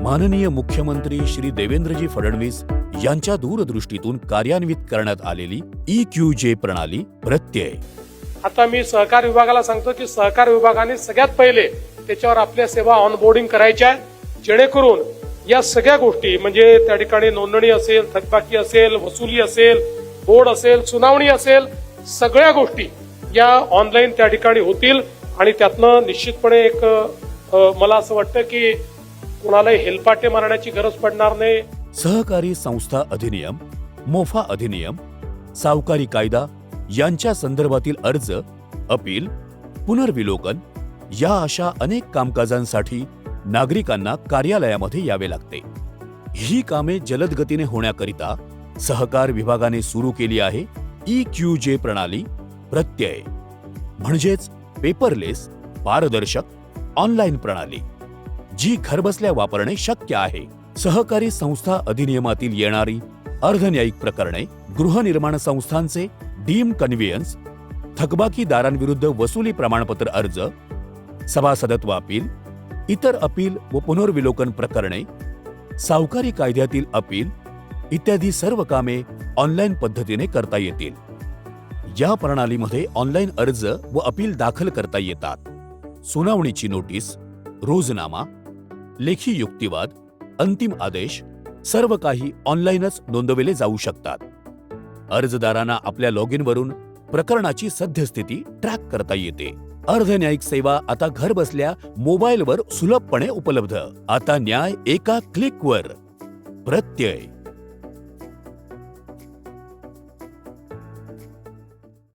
माननीय मुख्यमंत्री श्री देवेंद्रजी फडणवीस यांच्या दूरदृष्टीतून कार्यान्वित करण्यात आलेली ई क्यू जे प्रणाली प्रत्यय आता मी सहकार विभागाला सांगतो की सहकार विभागाने सगळ्यात पहिले त्याच्यावर आपल्या सेवा ऑनबोर्डिंग करायच्या आहे. जेणेकरून या सगळ्या गोष्टी म्हणजे त्या ठिकाणी नोंदणी असेल थकबाकी असेल वसुली असेल बोर्ड असेल सुनावणी असेल सगळ्या गोष्टी या ऑनलाईन त्या ठिकाणी होतील आणि त्यातनं निश्चितपणे एक मला असं वाटतं की कुणालाही हेलपाटे मारण्याची गरज पडणार नाही. सहकारी संस्था अधिनियम मोफा अधिनियम सावकारी कायदा यांच्या संदर्भातील अर्ज अपील पुनर्विलोकन या अशा अनेक कामकाजांसाठी नागरिकांना कार्यालयामध्ये यावे लागते. ही कामे जलद गतीने होण्याकरिता सहकार विभागाने सुरू केली आहे. ई क्यू जे प्रणाली प्रत्यय. म्हणजेच पेपरलेस पारदर्शक ऑनलाईन प्रणाली. जी घरबसल्या वापरणे शक्य आहे. सहकारी संस्था अधिनियमातील येणारी अर्धन्यायिक प्रकरणे गृहनिर्माण संस्थांचे डीम कन्व्हियन्स थकबाकीदारांविरुद्ध वसुली प्रमाणपत्र अर्ज सभासदत्व अपील इतर अपील व पुनर्विलोकन प्रकरणे सावकारी कायद्यातील अपील इत्यादी सर्व कामे ऑनलाईन पद्धतीने करता येतील. या प्रणालीमध्ये ऑनलाईन अर्ज व अपील दाखल करता येतात. सुनावणीची नोटीस रोजनामा लेखी युक्तिवाद अंतिम आदेश सर्व काही ऑनलाईनच नोंदविले जाऊ शकतात. अर्जदारांना आपल्या लॉग इनवरून प्रकरणाची सद्यस्थिती ट्रॅक करता येते. अर्धन्यायिक सेवा आता घर बसल्या मोबाईलवर सुलभपणे उपलब्ध. आता न्याय एका क्लिकवर प्रत्यय.